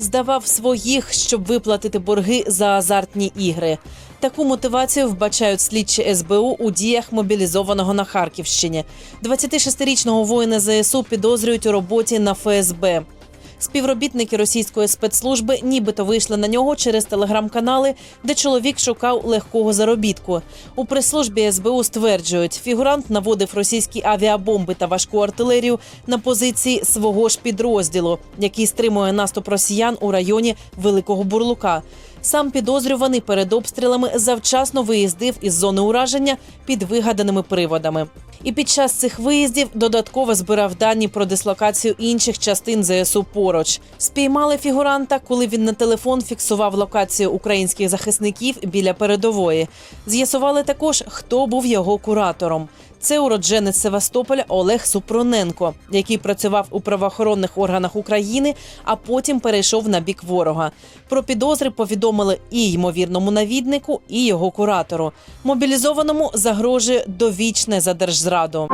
здавав своїх, щоб виплатити борги за азартні ігри. Таку мотивацію вбачають слідчі СБУ у діях мобілізованого на Харківщині. 26-річного воїна ЗСУ підозрюють у роботі на ФСБ. Співробітники російської спецслужби нібито вийшли на нього через телеграм-канали, де чоловік шукав легкого заробітку. У прес-службі СБУ стверджують, фігурант наводив російські авіабомби та важку артилерію на позиції свого ж підрозділу, який стримує наступ росіян у районі Великого Бурлука. Сам підозрюваний перед обстрілами завчасно виїздив із зони ураження під вигаданими приводами. І під час цих виїздів додатково збирав дані про дислокацію інших частин ЗСУ поруч. Спіймали фігуранта, коли він на телефон фіксував локацію українських захисників біля передової. З'ясували також, хто був його куратором. Це уродженець Севастополя Олег Супроненко, який працював у правоохоронних органах України, а потім перейшов на бік ворога. Про підозри повідомили і ймовірному навіднику, і його куратору. Мобілізованому загрожує довічне за держзраду.